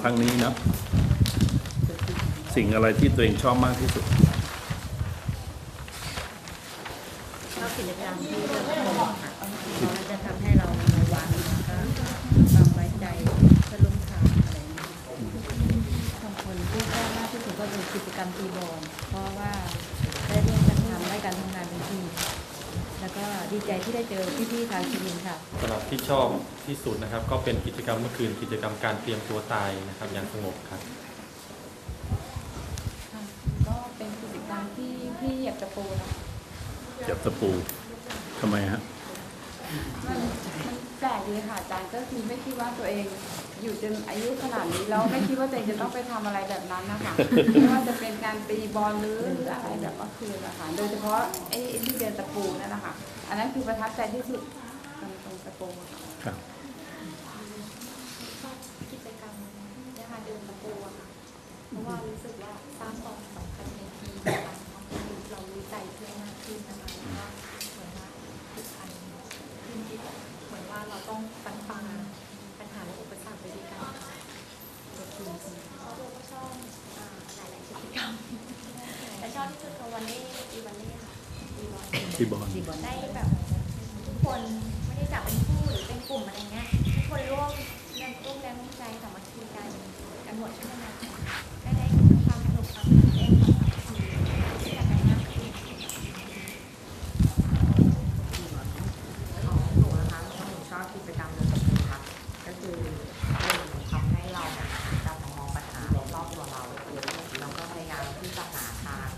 ครั้งนี้นะ สิ่งอะไรที่ตัวเองชอบมากที่สุด ชอบกิจกรรมที่เรื่องของค่ะมันจะทำให้เราระวังแล้วก็ความไว้ใจเพื่อนร่วมทางอะไรอย่างเงี้ยบางคนที่ชอบมากที่สุดก็คือกิจกรรมตีบอลเพราะว่าได้ร่วมกันทำได้การทำงานเป็นทีมแล้วก็ดีใจ ที่ได้เจอพี่ๆทางทีมค่ะ สำหรับที่ชอบที่สุดนะครับ ก็เป็นกิจกรรมเมื่อคืนกิจกรรมการเตรียมตัวตายนะครับ อย่างสงบครับค่ะก็เป็นกิจกรรมที่พี่เหยียบตะปูนะเจ็บตะปูทำไมฮะมันมันแปลกดีค่ะอาจารย์ก็คือไม่คิดว่าตัวเอง อยู่จนอายุขนาดนี้แล้วไม่คิดว่าตัวเองจะต้องไปทำอะไรแบบนั้นนะคะไม่ว่าจะเป็นการตีบอลหรือหรืออะไรแบบเมื่อคืนนะคะโดยเฉพาะไอ้ไอ้ที่เดินตะปูนั่นนะคะอันนั้นคือประทับใจที่สุดตรงตรงตะปูค่ะครับ ชอบกิจกรรมเนี่ยค่ะเดินตะปูอะค่ะ เพราะว่ารู้สึกว่าสร้างความสัมพันธ์ในทีมนะคะเรารู้ใจเพื่อนมากขึ้นนะคะแล้วก็เหมือนว่าผูกพันขึ้นที่แบบเหมือนว่าเราต้องฟันฝ่าปัญหาและอุปสรรคไปด้วยกันค่ะตัวทีมเพราะเราก็ชอบอ่าหลายๆกิจกรรมแต่ชอบที่สุดคือวันนี้อีวันนี้ค่ะ อีวันที่บอลตีบอลได้แบบทุกคนไม่ได้จับเป็นคู่หรือเป็นกลุ่มอะไรเงี้ยทุกคนร่วมแรงร่วมแรงร่วมใจสามัคคีกันกันหมดใช่ไหมคะได้ได้ความสนุกความตื่นเต้นความสามัคคีที่จะกันมากขึ้น ของหนูนะคะหนูชอบกิจกรรมเดินตะปูค่ะ ก็คือหนึ่งทำให้เราเนี่ยจะมองปัญหารอบตัวเราแล้วก็พยายามที่จะหาทาง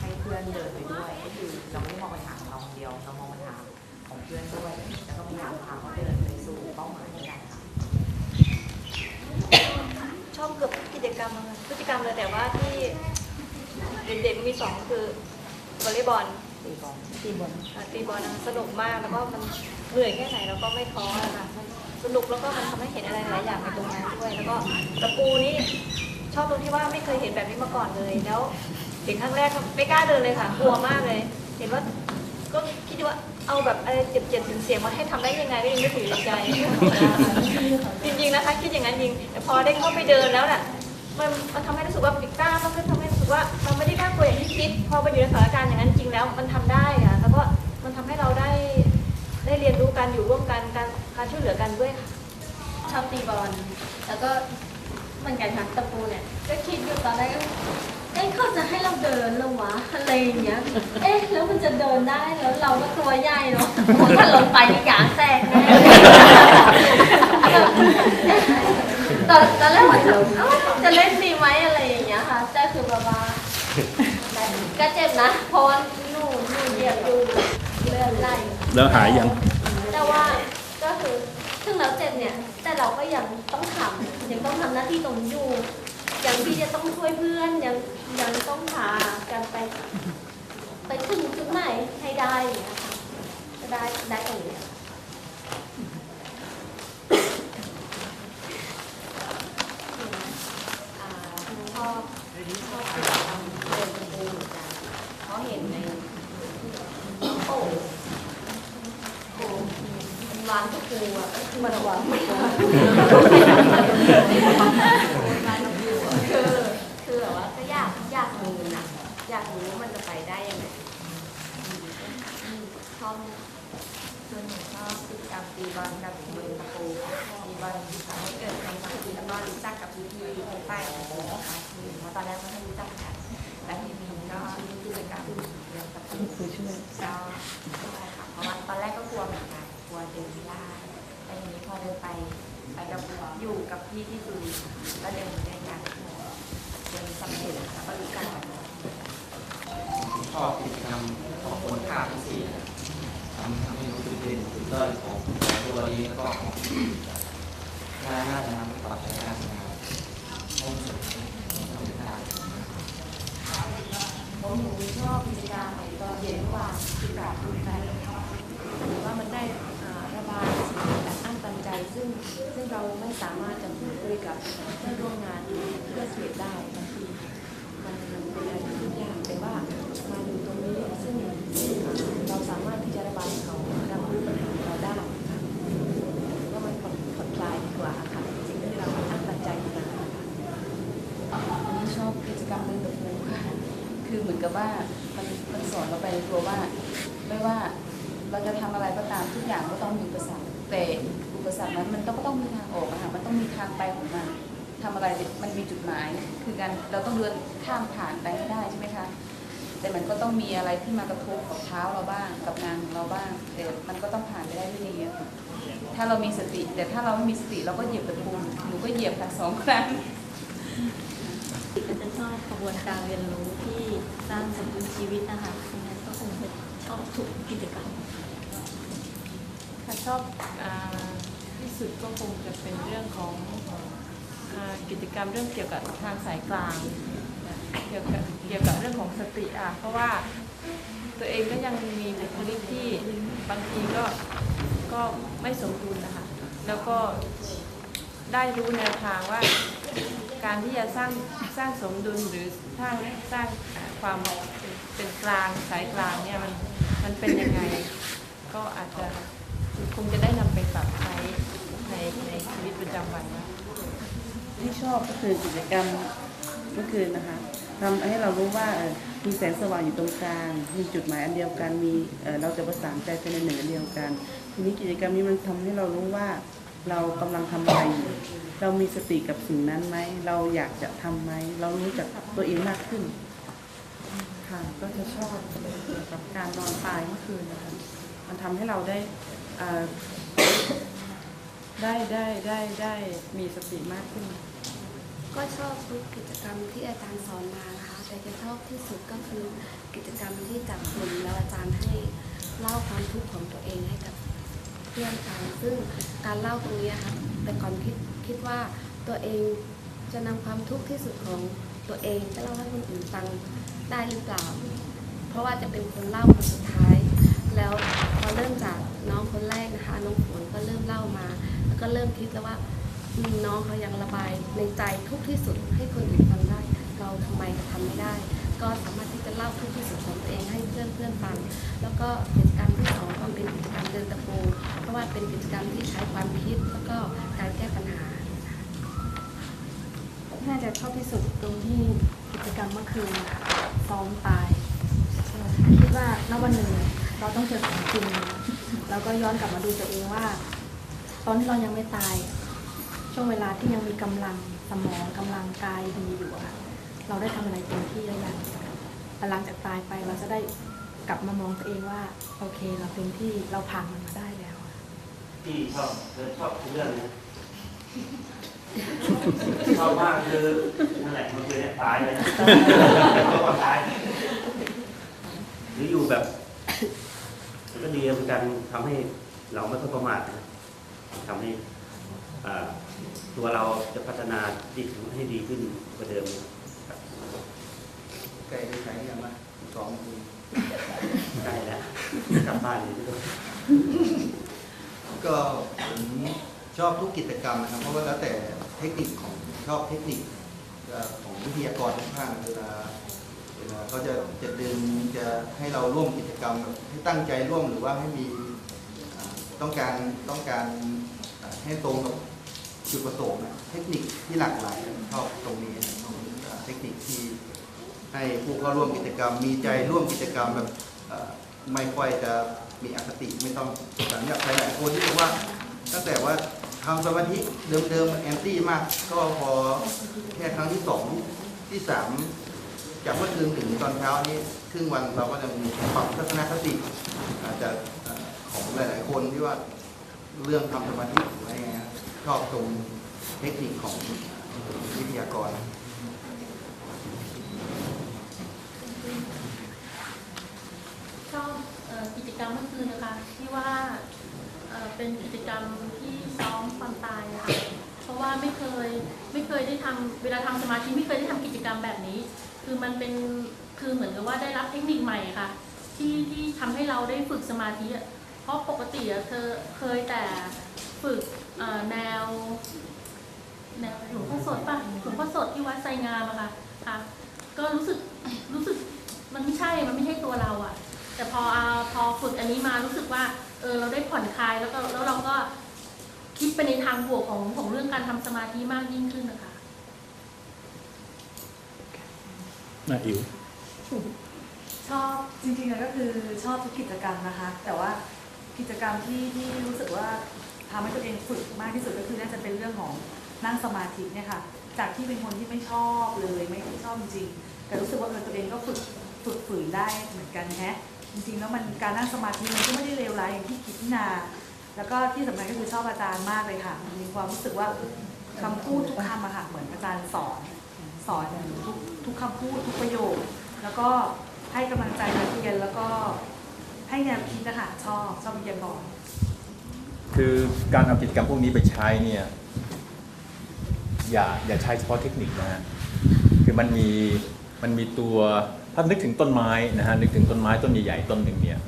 ให้เพื่อนเดินไปด้วย ก็คือเราไม่ได้มองปัญหาของเราคนเดียว เรามองปัญหาของเพื่อนด้วย แล้วก็พยายามพาเขาเดินไปสู่เป้าหมายด้วยกันค่ะ ชอบเกือบทุกกิจกรรมเลยพฤติกรรมเลยแต่ว่าที่เด่นๆมีสองคือวอลเลย์บอล ตีบอล ตีบอลตีบอลสนุกมากแล้วก็มันเหนื่อยแค่ไหนเราก็ไม่ท้อนะคะสนุกแล้วก็มันทำให้เห็นอะไรหลายอย่างในตรงนั้นด้วย แล้วก็ตะปูนี่ชอบตรงที่ว่าไม่เคยเห็นแบบนี้มาก่อนเลย แล้วเห็นครั้งแรกก็ไม่กล้าเดินเลยค่ะกลัวมากเลย เห็นว่าก็คิดว่าเอาแบบอะไรเจ็บๆเสียงมาให้ทำได้ยังไงก็ยังไม่ถือในใจ จริงๆนะคะคิดอย่างนั้นจริงแต่พอได้เข้าไปเดินแล้วน่ะมันมันทำให้รู้สึกว่าปิดกล้ามันก็ทำให้รู้สึกว่ามันไม่ได้น่ากลัวอย่างที่คิด พอไปอยู่ในสถานการณ์อย่างนั้นจริงแล้ว มันทำได้อะ มันทำให้เราได้ได้เรียนรู้การอยู่ร่วมกันการการช่วยเหลือกันด้วยค่ะชอบตีบอลแล้วก็เหมือนกันค่ะตะปูเนี่ยก็คิดอยู่ตอนแรกก็เอ๊ะเขาจะให้เราเดินเหรอวะอะไรอย่างเงี้ย เอ๊ะแล้วมันจะเดินได้แล้วเราก็ตัวใหญ่เนาะถ้าลงไปนี่ยางแตกแน่ตอนตอนแรกว่าจะเอ้าจะเล่นดีไหมอะไรอย่างเงี้ยค่ะแต่คือแบบว่าก็เจ็บนะเพราะว่าหนูหนูเหยียบอยู่ เลือดไหลแล้วหายยัง แต่ว่าก็คือถึงเราเจ็บเนี่ย แต่เราก็ยังต้องทำยังต้องทำหน้าที่ตรงนี้อยู่ยังที่จะต้องช่วยเพื่อนยังยังต้องพากันไป ไปถึงจุดไหนให้ได้อย่างเงี้ยค่ะจะได้ได้ตรงนี้อ่าชอบชอบกิจกรรมเดินตะปูเหมือนกันเพราะเห็นใน โอ้โหโอ้ร้านตะปูอะมันหวานไม่หวานร้านปูอะคือคือแบบว่าก็ยากยากรู้นะอยากรู้ว่ามันจะไปได้ยังไงชอบส่วนหนูชอบกิจกรรมตีบอลกับเดินตะปูตีบอลทำให้เกิดความสามัคคีแล้วก็รู้จักกับพี่ๆคนใต้เพราะตอนแรกไม่รู้จักกันแล้วทีนี้ก็มีกิจกรรม เดินตะปูคือช่วยก็ใช่ค่ะเพราะว่าตอนแรกก็กลัวเหมือนกันกลัวเดินไม่ได้แต่ทีนี้พอเดินไปไปกับอยู่กับพี่ที่สุรินทร์ก็เดินด้วยกันเดินสำเร็จแล้วก็รู้กันชอบกิจกรรมของคนข้ามพิเศษทำให้รู้จุดเด่นจุดด้อยของตัวเองแล้วก็ของงานน่าจะนำไปปรับใช้การงานให้สุดทำได้ ผมหนูชอบกิจกรรมตอนเย็นว่าที่แบบดูใจ หรือว่ามันได้อ่าระบายสิ่งแบบอั้นตันใจซึ่งซึ่งเราไม่สามารถจะพูดคุยกับเพื่อนร่วมงานเพื่อนเสียได้บางทีมันมันเป็นอะไรที่ยุ่งยากแต่ว่ามาอยู่ตรงนี้ซึ่งอ่าเราสามารถที่จะระบายให้เขารับรู้ปัญหาของเราได้ค่ะว่ามันผ่อนผ่อนคลายดีกว่าค่ะสิ่งที่เราอั้นตันใจอยู่นาน คือเหมือนกับว่ามันมันสอนเราไปในตัวว่า ไม่ว่าเราจะทำอะไรก็ตามทุกอย่างก็ต้องมีอุปสรรคแต่อุปสรรคนั้นมันต้องก็ต้องมีทางออกอะค่ะมันต้องมีทางไปของมันทำอะไรมันมีจุดหมาย คือ การเราต้องเดินข้ามผ่านไปให้ได้ใช่ไหมคะ แต่มันก็ต้องมีอะไรที่มากระทบกับเท้าเราบ้าง กับงานของเราบ้างแต่มันก็ต้องผ่านไปได้ด้วยดีอะค่ะถ้าเรามีสติ แต่ถ้าเราไม่มีสติเราก็เหยียบตะปูหนูก็เหยียบค่ะสองครั้งก็จะชอบกระบวนการเรียนรู้ที่สร้างสมดุลชีวิตนะคะดังนั้นก็คงจะชอบทุกกิจกรรมค่ะชอบอาที่สุดก็คงจะเป็นเรื่องของอา กิจกรรมเรื่องเกี่ยวกับทางสายกลางเกี่ยวกับเกี่ยวกับเรื่องของสติอะเพราะว่าตัวเองก็ยังมีบุคลิกที่บางทีก็ก็ไม่สมดุลนะคะแล้วก็ได้รู้แนวทางว่าการที่จะสร้างสร้างสมดุลหรือสร้างสร้างความเป็นเป็นกลางสายกลางเนี่ยมันมันเป็นยังไง ก็อาจจะคงจะได้นำไปปรับใช้ในในชีวิตประจำวันนะ ที่ชอบก็คือกิจกรรมเมื่อคืนนะคะทำให้เรารู้ว่ามีแสงสว่างอยู่ตรงกลาง มีจุดหมายอันเดียวกันมีเราจะประสานใจเป็นหนึ่งอันเดียวกัน ทีนี้กิจกรรมนี้มันทำให้เรารู้ว่าเรากำลังทำอะไรอยู่เรามีสติกับสิ่งนั้นไหม เราอยากจะทำไหม เรารู้จักตัวเองมากขึ้น ค่ะ ก็จะชอบเกี่ยวกับการนอนตายเมื่อคืนนะคะ มันทำให้เราได้ได้ได้ได้ได้มีสติมากขึ้น ก็ชอบทุกกิจกรรมที่อาจารย์สอนมานะคะ แต่จะชอบที่สุดก็คือกิจกรรมที่จับกลุ่มแล้วอาจารย์ให้เล่าความทุกข์ของตัวเองให้กับเพื่อนฟังซึ่งการเล่าตรงนี้ค่ะแต่ก่อนคิดคิดว่าตัวเองจะนำความทุกข์ที่สุดของตัวเองจะเล่าให้คนอื่นฟังได้หรือเปล่า เพราะว่าจะเป็นคนเล่าคนสุดท้าย แล้วพอเริ่มจากน้องคนแรกนะคะน้องฝนก็เริ่มเล่ามา แล้วก็เริ่มคิดแล้วว่า น้องเขายังระบายในใจทุกที่สุดให้คนอื่นฟังได้ เราทำไมจะทำไม่ได้ ก็สามารถที่จะเล่าทุกที่สุดของตัวเองให้เพื่อนเพื่อนฟัง แล้วก็กิจกรรมที่สองก็เป็นกิจกรรมเดินตะปูเพราะว่าเป็นกิจกรรมที่ใช้ความคิดแล้วก็การแก้ปัญหา น่าจะชอบที่สุดตรงที่กิจกรรมเมื่อคืนซ้อมตายคิดว่าณวันหนึ่งเราต้องเจอของจริงแล้วก็ย้อนกลับมาดูตัวเองว่า ตอนที่เรายังไม่ตาย ช่วงเวลาที่ยังมีกำลังสมองกำลังกายดีอยู่อะค่ะเราได้ทำอะไรเต็มที่แล้วยังหลังจากตายไปเราจะได้กลับมามองตัวเองว่า โอเค เราเต็มที่เราผ่านมันมาได้แล้วที่ชอบเธอชอบเรื่องนะชอบมากคือนั่นแหละมันคือเนี่ยตายเลยนะเขาก็ตายหรืออยู่แบบมันก็ดีเหมือนกันทำให้เราไม่ต้องประมาทนะทำให้อ่า ตัวเราจะพัฒนาจิตให้ดีขึ้นกว่าเดิมครับไก่ใช้ยังไงสองมือใกล้แล้วกลับบ้านเลยทุกคนก็ผมชอบทุกกิจกรรมนะครับ เพราะว่าแล้วแต่เทคนิคของชอบเทคนิคเอ่อของวิทยากรทุกท่านเวลาเวลาเขาจะจะดึงจะให้เราร่วมกิจกรรมแบบให้ตั้งใจร่วมหรือว่าให้มีอ่าต้องการต้องการอ่าให้ตรงกับ จุดประสงค์เทคนิคที่หลากหลายชอบตรงนี้เทคนิคที่ให้ผู้เข้าร่วมกิจกรรม มีใจร่วมกิจกรรมแบบไม่ค่อยจะมีอคติไม่ต้องหลังจากหลายๆคนที่บอกว่า ตั้งแต่ว่าทำสมาธิเดิมๆแอนตี้มาก ก็พอแค่ครั้งที่สองที่สามจากเมื่อคืนถึงตอนเช้านี้ครึ่งวันเราก็จะมีปรับทัศนคติอาจจะของหลาย ๆ คนที่ว่าเรื่องทำสมาธิอะไรเงี้ย ชอบตรงเทคนิคของวิทยากร ชอบกิจกรรมเมื่อคืนนะคะที่ว่าเป็นกิจกรรมที่ซ้อมความตายนะคะเพราะว่าไม่เคยไม่เคยได้ทำเวลาทำสมาธิไม่เคยได้ทำกิจกรรมแบบนี้ คือมันเป็นคือเหมือนกับว่าได้รับเทคนิคใหม่ค่ะ ที่ที่ทำให้เราได้ฝึกสมาธิอะเพราะปกติอะเธอเคยแต่ฝึก แนว แนวหลวงพ่อสดป่ะหลวงพ่อสดที่วัดไซงามอะค่ะค่ะ ก็รู้สึกรู้สึกมันไม่ใช่มันไม่ใช่ตัวเราอะแต่พอเอาพอฝึกอันนี้มารู้สึกว่าเออเราได้ผ่อนคลายแล้วก็แล้วเราก็คิดไปในทางบวกของของเรื่องการทำสมาธิมากยิ่งขึ้นนะคะน่าอิ๋วชอบจริงๆแล้วก็คือชอบทุกกิจกรรมนะคะ แต่ว่ากิจกรรมที่ที่รู้สึกว่า ทำให้ตัวเองฝึกมากที่สุดก็คือน่าจะเป็นเรื่องของนั่งสมาธิเนี่ยค่ะ จากที่เป็นคนที่ไม่ชอบเลยไม่ชอบจริงๆแต่รู้สึกว่าเออตัวเองก็ฝึกฝึกฝืนได้เหมือนกันแฮะจริงๆแล้วมันการนั่งสมาธิมันก็ไม่ได้เลวร้ายอย่างที่คิดนี่นาแล้วก็ที่สำคัญก็คือชอบอาจารย์มากเลยค่ะ มีความรู้สึกว่าคำพูดทุกคำอะค่ะเหมือนอาจารย์สอนสอนทุกทุกคำพูดทุกประโยค แล้วก็ให้กำลังใจนักเรียนแล้วก็ให้แนวคิดนะคะชอบชอบวิทยาก คือการเอากิจกรรมพวกนี้ไปใช้เนี่ยอย่าอย่าใช้เฉพาะเทคนิคนะฮะคือมันมีมันมีตัวถ้านึกถึงต้นไม้นะฮะนึกถึงต้นไม้ต้นใหญ่ๆต้นหนึ่งเนี่ย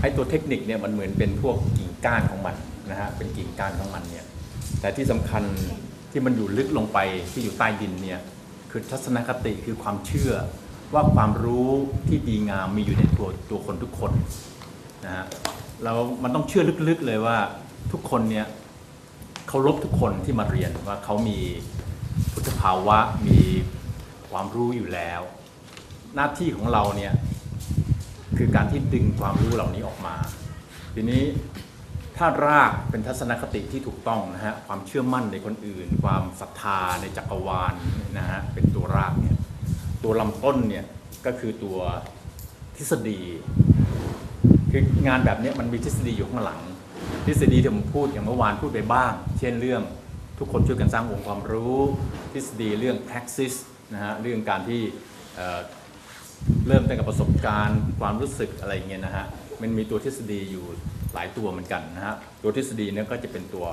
ไอ้ตัวเทคนิคเนี่ยมันเหมือนเป็นพวกกิ่งก้านของมันนะฮะเป็นกิ่งก้านของมันเนี่ยแต่ที่สำคัญที่มันอยู่ลึกลงไปที่อยู่ใต้ดินเนี่ยคือทัศนคติคือความเชื่อว่าความรู้ที่ดีงามมีอยู่ในตัวตัวคนทุกคนนะฮะ เรามันต้องเชื่อลึกๆเลยว่าทุกคนเนี่ยเคารพทุกคนที่มาเรียนว่าเขามีพุทธภาวะมีความรู้อยู่แล้ว หน้าที่ของเราเนี่ยคือการที่ดึงความรู้เหล่านี้ออกมา ทีนี้ถ้ารากเป็นทัศนคติที่ถูกต้องนะฮะความเชื่อมั่นในคนอื่น ความศรัทธาในจักรวาลนะฮะเป็นตัวรากเนี่ยตัวลำต้นเนี่ยก็คือตัวทฤษฎี คืองานแบบนี้มันมีทฤษฎีอยู่ข้างหลัง ทฤษฎีที่ผมพูดอย่างเมื่อวานพูดไปบ้าง เช่นเรื่องทุกคนช่วยกันสร้างองค์ความรู้ ทฤษฎีเรื่อง praxis นะฮะเรื่องการที่เเริ่มตั้งแต่ประสบการณ์ความรู้สึกอะไรเงี้ยนะฮะมันมีตัวทฤษฎีอยู่หลายตัวเหมือนกันนะฮะตัวทฤษฎีเนี่ยก็จะเป็นตัว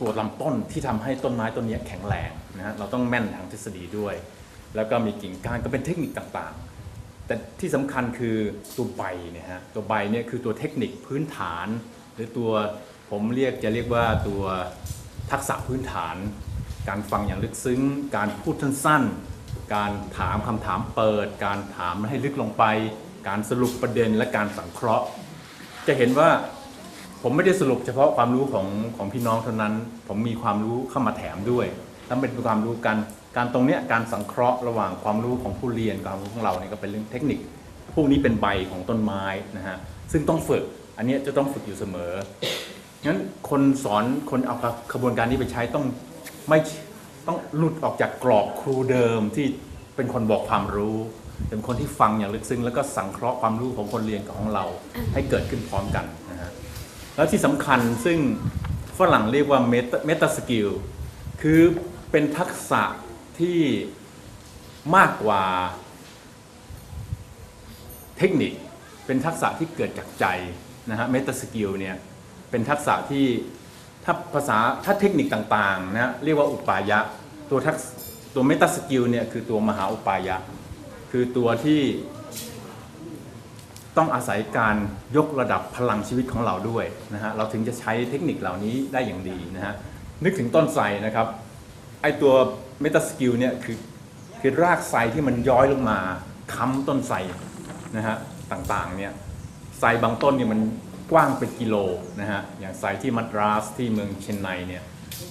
ตัวลำต้นที่ทำให้ต้นไม้ต้นนี้แข็งแรงนะฮะเราต้องแม่นทางทฤษฎีด้วย แล้วก็มีกิ่งก้านก็เป็นเทคนิคต่างๆ แต่ที่สำคัญคือตัวใบเนี่ยฮะตัวใบเนี่ยคือตัวเทคนิคพื้นฐาน หรือตัวผมเรียกจะเรียกว่าตัวทักษะพื้นฐาน การฟังอย่างลึกซึ้ง การพูดสั้นๆ การถามคำถามเปิด การถามให้ลึกลงไป การสรุปประเด็นและการสังเคราะห์ จะเห็นว่าผมไม่ได้สรุปเฉพาะความรู้ของของพี่น้องเท่านั้น ผมมีความรู้เข้ามาแถมด้วย แล้วเป็นความรู้การการตรงเนี้ยการสังเคราะห์ระหว่างความรู้ของผู้เรียนกับความรู้ของเราเนี่ยก็เป็นเรื่องเทคนิค พวกนี้เป็นใบของต้นไม้นะฮะ ซึ่งต้องฝึก อันนี้จะต้องฝึกอยู่เสมอ งั้นคนสอนคนเอาขบวนการนี้ไปใช้ต้องไม่ต้องหลุดออกจากกรอบครูเดิมที่เป็นคนบอกความรู้ เป็นคนที่ฟังอย่างลึกซึ้งแล้วก็สังเคราะห์ความรู้ของคนเรียนกับของเราให้เกิดขึ้นพร้อมกันนะฮะ แล้วที่สำคัญซึ่งฝรั่งเรียกว่าเมตาสกิลคือ เป็นทักษะที่มากกว่าเทคนิค เป็นทักษะที่เกิดจากใจนะฮะเมตาสกิลเนี่ยเป็นทักษะที่ถ้าภาษาถ้าเทคนิคต่างๆนะเรียกว่าอุปายะตัวทักษตัวเมตาสกิลเนี่ยคือตัวมหาอุปายะ คือตัวที่ต้องอาศัยการยกระดับพลังชีวิตของเราด้วยนะฮะเราถึงจะใช้เทคนิคเหล่านี้ได้อย่างดีนะฮะนึกถึงต้นไทรนะครับ ไอตัวเมตาสกิลเนี่ยคือคือรากไทรที่มันย้อยลงมาค้ำต้นไทรนะฮะต่างๆเนี่ยไทรบางต้นเนี่ยมันกว้างเป็นกิโลนะฮะอย่างไทรที่มัดราสที่เมืองเชนไนเนี่ย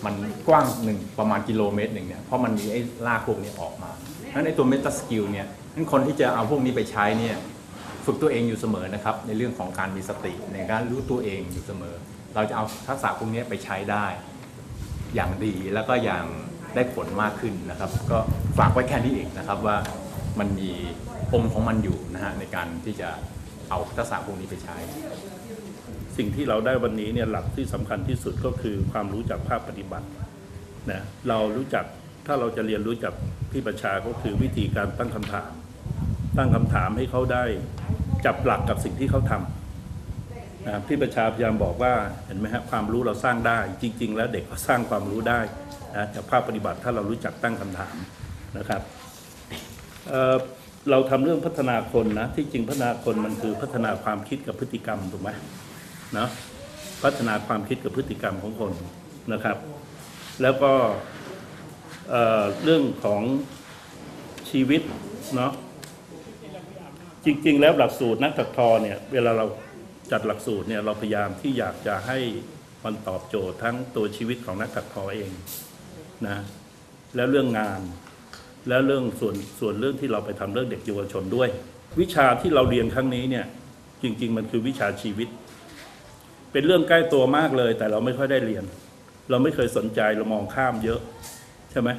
มันกว้างหนึ่งประมาณกิโลเมตรหนึ่งเนี่ยเพราะมันมีไอ้รากพวกนี้ออกมาดังนั้นไอ้ตัวเมตาสกิลเนี่ยนั้นคนที่จะเอาพวกนี้ไปใช้เนี่ยฝึกตัวเองอยู่เสมอนะครับในเรื่องของการมีสติในการรู้ตัวเองอยู่เสมอ เราจะเอาทักษะพวกนี้ไปใช้ได้ อย่างดีแล้วก็อย่าง ได้ผลมากขึ้นนะครับ ก็ฝากไว้แค่นี้เองนะครับว่ามันมีปมของมันอยู่นะฮะในการที่จะเอาทักษะพวกนี้ไปใช้ สิ่งที่เราได้วันนี้เนี่ยหลักที่สำคัญที่สุดก็คือความรู้จากภาคปฏิบัตินะเรารู้จักถ้าเราจะเรียนรู้จากพี่ประชาก็คือวิธีการตั้งคำถาม ตั้งคำถามให้เขาได้จับหลักกับสิ่งที่เขาทำ นะครับพี่ประชาพยายามบอกว่าเห็นไหมฮะความรู้เราสร้างได้จริง ๆ แล้วเด็กก็สร้างความรู้ได้นะจากภาคปฏิบัติถ้าเรารู้จักตั้งคำถามนะครับเเราทำเรื่องพัฒนาคนนะที่จริงพัฒนาคนมันคือพัฒนาความคิดกับพฤติกรรมถูกไหมเนาะพัฒนาความคิดกับพฤติกรรมของคนนะครับ แล้วก็เเรื่องของชีวิตเนาะจริง ๆ แล้วหลักสูตรนักถักทอเนี่ยเวลาเรา จัดหลักสูตรเนี่ยเราพยายามที่อยากจะให้มันตอบโจทย์ทั้งตัวชีวิตของนักถักทอเองนะแล้วเรื่องงาน แล้วเรื่องส่วนส่วนเรื่องที่เราไปทำเรื่องเด็กเยาวชนด้วย วิชาที่เราเรียนครั้งนี้เนี่ยจริง ๆ มันคือวิชาชีวิต เป็นเรื่องใกล้ตัวมากเลย แต่เราไม่ค่อยได้เรียน เราไม่เคยสนใจเรามองข้ามเยอะใช่ไหม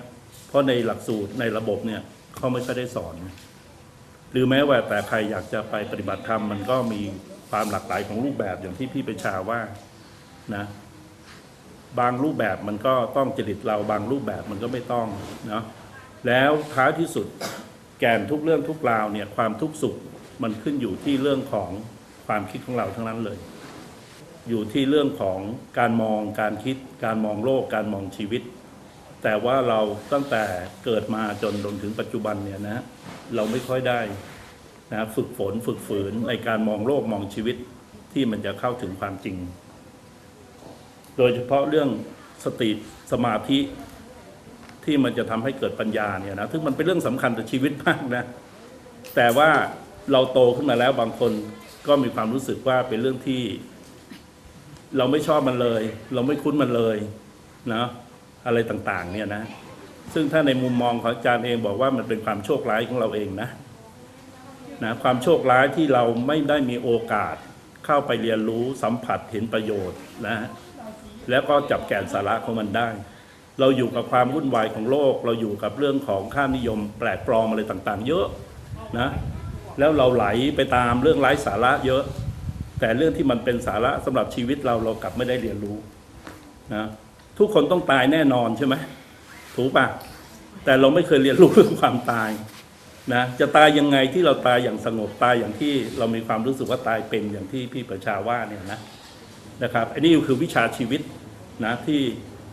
เพราะในหลักสูตรในระบบเนี่ยเขาไม่ค่อยได้สอน หรือแม้ว่าแต่ใครอยากจะไปปฏิบัติธรรมมันก็มี ความหลากหลายของรูปแบบอย่างที่พี่ประชาว่านะบางรูปแบบมันก็ต้องจริตเราบางรูปแบบมันก็ไม่ต้องเนาะแล้วท้ายที่สุดแกนทุกเรื่องทุกราวเนี่ยความทุกข์สุขมันขึ้นอยู่ที่เรื่องของความคิดของเราทั้งนั้นเลย อยู่ที่เรื่องของการมองการคิด การมองโลก การมองชีวิต แต่ว่าเราตั้งแต่เกิดมาจนจนถึงปัจจุบันเนี่ยนะ เราไม่ค่อยได้ นะฝึกฝนฝึกฝืนในการมองโลกมองชีวิตที่มันจะเข้าถึงความจริง โดยเฉพาะเรื่องสติสมาธิที่มันจะทำให้เกิดปัญญาเนี่ยนะซึ่งมันเป็นเรื่องสำคัญต่อชีวิตมากนะ แต่ว่าเราโตขึ้นมาแล้วบางคนก็มีความรู้สึกว่าเป็นเรื่องที่ เราไม่ชอบมันเลย เราไม่คุ้นมันเลยนะอะไรต่างๆ เนี่ยนะ ซึ่งถ้าในมุมมองของอาจารย์เองบอกว่ามันเป็นความโชคร้ายของเราเองนะ นะความโชคร้ายที่เราไม่ได้มีโอกาสเข้าไปเรียนรู้สัมผัสเห็นประโยชน์นะแล้วก็จับแก่นสาระของมันได้ เราอยู่กับความวุ่นวายของโลก เราอยู่กับเรื่องของค่านิยมแปลกปลอมอะไรต่างๆ เยอะนะแล้วเราไหลไปตามเรื่องไร้สาระเยอะ แต่เรื่องที่มันเป็นสาระสำหรับชีวิตเราเรากลับไม่ได้เรียนรู้นะทุกคนต้องตายแน่นอนใช่ไหมถูกปะแต่เราไม่เคยเรียนรู้เรื่องความตาย นะจะตายยังไงที่เราตายอย่างสงบตายอย่างที่เรามีความรู้สึกว่าตายเป็นอย่างที่พี่ประชาว่าเนี่ยนะนะครับอันนี้คือวิชาชีวิตนะที่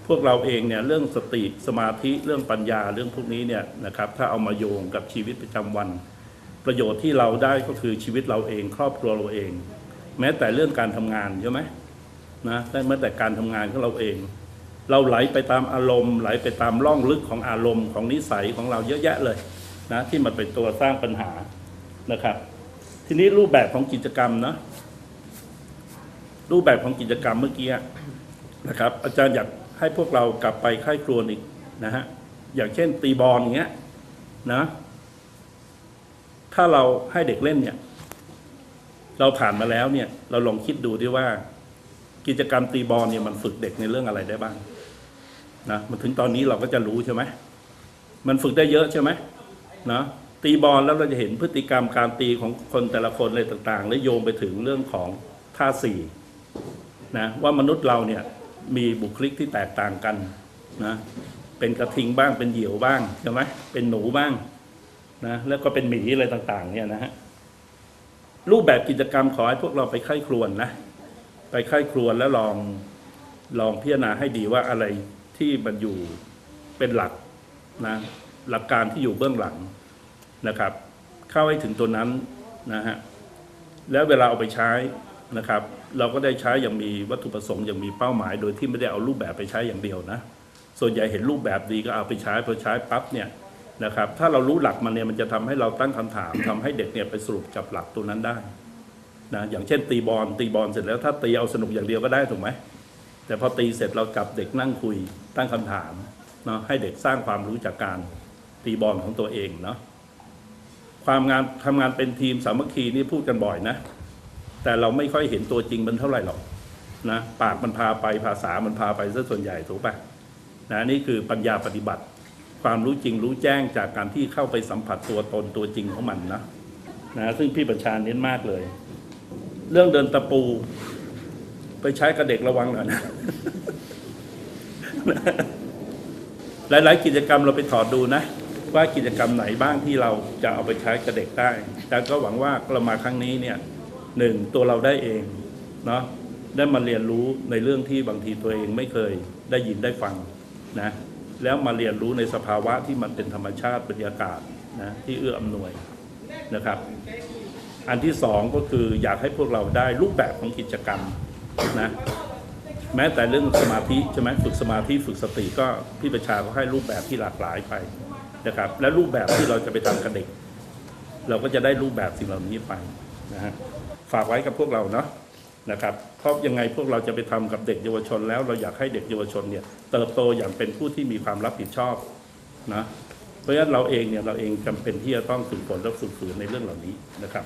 พวกเราเองเนี่ยเรื่องสติสมาธิเรื่องปัญญาเรื่องพวกนี้เนี่ยนะครับถ้าเอามาโยงกับชีวิตประจำวัน ประโยชน์ที่เราได้ก็คือชีวิตเราเอง ครอบครัวเราเอง แม้แต่เรื่องการทำงานใช่ไหมนะแม้แต่การทำงานของเราเอง เราไหลไปตามอารมณ์ ไหลไปตามร่องลึกของอารมณ์ของนิสัยของเราเยอะแยะเลย นะที่มันเป็นตัวสร้างปัญหานะครับ ทีนี้รูปแบบของกิจกรรมเนะรูปแบบของกิจกรรมเมื่อกี้นะครับ อาจารย์อยากให้พวกเรากลับไปค่ายครัวอีกนะฮะอย่างเช่น ตีบอลอย่างเงี้ยนะ ถ้าเราให้เด็กเล่นเนี่ย เราผ่านมาแล้วเนี่ย เราลองคิดดูที่ว่า กิจกรรมตีบอลเนี่ยมันฝึกเด็กในเรื่องอะไรได้บ้างนะมาถึงตอนนี้เราก็จะรู้ใช่ไหมมันฝึกได้เยอะใช่ไหม นะตีบอลแล้วเราจะเห็นพฤติกรรมการตีของคนแต่ละคนอะไรต่างๆ และโยงไปถึงเรื่องของท่าสี่นะว่ามนุษย์เราเนี่ยมีบุคลิกที่แตกต่างกันนะเป็นกระทิงบ้างเป็นเหยี่ยวบ้างใช่ไหมเป็นหนูบ้างนะแล้วก็เป็นหมีอะไรต่าง ๆ เนี่ยนะฮะรูปแบบกิจกรรมขอให้พวกเราไปไข้ครวนนะไปไข้ครวนแล้วลองลองพิจารณาให้ดีว่าอะไรที่มันอยู่เป็นหลักนะ หลักการที่อยู่เบื้องหลังนะครับ เข้าให้ถึงตัวนั้นนะฮะแล้วเวลาเอาไปใช้นะครับ เราก็ได้ใช้อย่างมีวัตถุประสงค์อย่างมีเป้าหมาย โดยที่ไม่ได้เอารูปแบบไปใช้อย่างเดียวนะส่วนใหญ่เห็นรูปแบบดีก็เอาไปใช้พอใช้ปั๊บเนี่ยนะครับ ถ้าเรารู้หลักมันเนี่ยมันจะทำให้เราตั้งคำถามทำให้เด็กเนี่ยไปสรุปจับหลักตัวนั้นได้นะอย่างเช่น ตีบอลตีบอลเสร็จแล้วถ้าตีเอาสนุกอย่างเดียวก็ได้ถูกไหมแต่พอตีเสร็จเราจับเด็กนั่งคุยตั้งคำถามเนาะให้เด็กสร้างความรู้จากการ ตีบอลของตัวเองเนาะความงานทำงานเป็นทีมสามัคคีนี่พูดกันบ่อยนะ แต่เราไม่ค่อยเห็นตัวจริงมันเท่าไหร่หรอกนะปากมันพาไปภาษามันพาไปซะส่วนใหญ่ถูกปะนะนี่คือปัญญาปฏิบัติ ความรู้จริงรู้แจ้งจากการที่เข้าไปสัมผัสตัวตนตัวจริงของมันนะนะซึ่งพี่บัญชาเน้นมากเลย เรื่องเดินตะปู ไปใช้กับเด็กระวังหน่อยนะหลาย ๆ กิจกรรมเราไปถอดดูนะ ว่ากิจกรรมไหนบ้างที่เราจะเอาไปใช้กับเด็กได้แต่ก็หวังว่าเรามาครั้งนี้เนี่ยหนึ่งตัวเราได้เองเนาะได้มาเรียนรู้ในเรื่องที่บางทีตัวเองไม่เคยได้ยินได้ฟังนะแล้วมาเรียนรู้ในสภาวะที่มันเป็นธรรมชาติบรรยากาศนะที่เอื้ออำนวยนะครับ อันที่สองก็คืออยากให้พวกเราได้รูปแบบของกิจกรรมนะแม้แต่เรื่องสมาธิใช่ไหมฝึกสมาธิฝึกสติก็พี่ประชาก็ให้รูปแบบที่หลากหลายไป นะครับ และรูปแบบที่เราจะไปทำกับเด็ก เราก็จะได้รูปแบบสิ่งเหล่านี้ไปนะฮะฝากไว้กับพวกเราเนาะนะครับเพราะยังไงพวกเราจะไปทำกับเด็กเยาวชนแล้วเราอยากให้เด็กเยาวชนเนี่ยเติบโตอย่างเป็นผู้ที่มีความรับผิดชอบนะเพราะฉะนั้นเราเองเนี่ยเราเองจำเป็นที่จะต้องฝึกฝนและฝึกฝืนในเรื่องเหล่านี้นะครับ